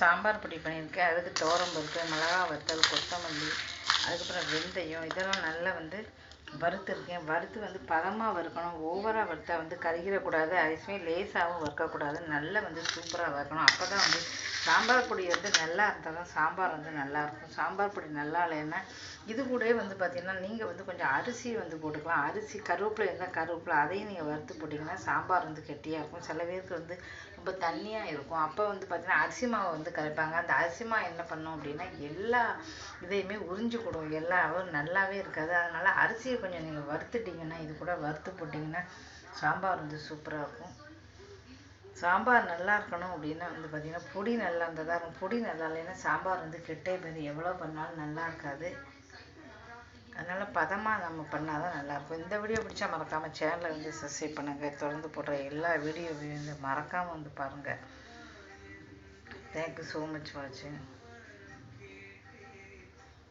சாம்பார் பொடி பண்ணியிருக்கேன். அதுக்கு துவரம்பருப்பு மிளகா வத்தல் கொத்தமல்லி அதுக்கப்புறம் வெந்தயம். இதெல்லாம் நல்லா வந்து வறுத்துருக்கேன். வறுத்து வந்து பதமாக வறுக்கணும். ஓவராக வறுத்தா வந்து கருகிடக்கூடாது. அதே லேசாகவும் வறுக்கக்கூடாது. நல்லா வந்து சூப்பராக வறுக்கணும். அப்போ தான் வந்து சாம்பார் பொடி வந்து நல்லா இருந்தால் தான் சாம்பார் வந்து நல்லாயிருக்கும் சாம்பார் பொடி நல்லா இல்லைன்னா இது கூடவே வந்து பார்த்திங்கன்னா நீங்கள் வந்து கொஞ்சம் அரிசி வந்து போட்டுக்கலாம். அரிசி கருவேப்பிலை இருந்தால் கருவேப்பிலை அதையும் நீங்கள் வறுத்து போட்டிங்கன்னா சாம்பார் வந்து கெட்டியாக இருக்கும். சில பேருக்கு வந்து ரொம்ப தண்ணியாக இருக்கும். அப்போ வந்து பார்த்திங்கன்னா அரிசி மாவை வந்து கரைப்பாங்க. அந்த அரிசி மாவு என்ன பண்ணோம் அப்படின்னா எல்லா இதையுமே உறிஞ்சிக்கிடும் எல்லா நல்லாவே இருக்காது. அதனால் அரிசியை கொஞ்சம் நீங்கள் வறுத்துட்டிங்கன்னா இது கூட வறுத்து போட்டிங்கன்னா சாம்பார் வந்து சூப்பராக இருக்கும். சாம்பார் நல்லா இருக்கணும் அப்படின்னா வந்து பார்த்திங்கன்னா பொடி நல்லா இருந்தால் தான் இருக்கும். பொடி நல்லா இல்லைன்னா சாம்பார் வந்து கெட்டே போயிடும் எவ்வளோ பண்ணாலும் நல்லா இருக்காது. அதனால் பதமாக நம்ம பண்ணால் தான் நல்லாயிருக்கும் இந்த வீடியோ பிடிச்சா மறக்காமல் சேனலை வந்து சப்ஸ்கிரைப் பண்ணுங்கள் தொடர்ந்து போடுற எல்லா வீடியோவையும் வந்து மறக்காமல் வந்து பாருங்கள் தேங்க்யூ ஸோ மச் வாட்சிங்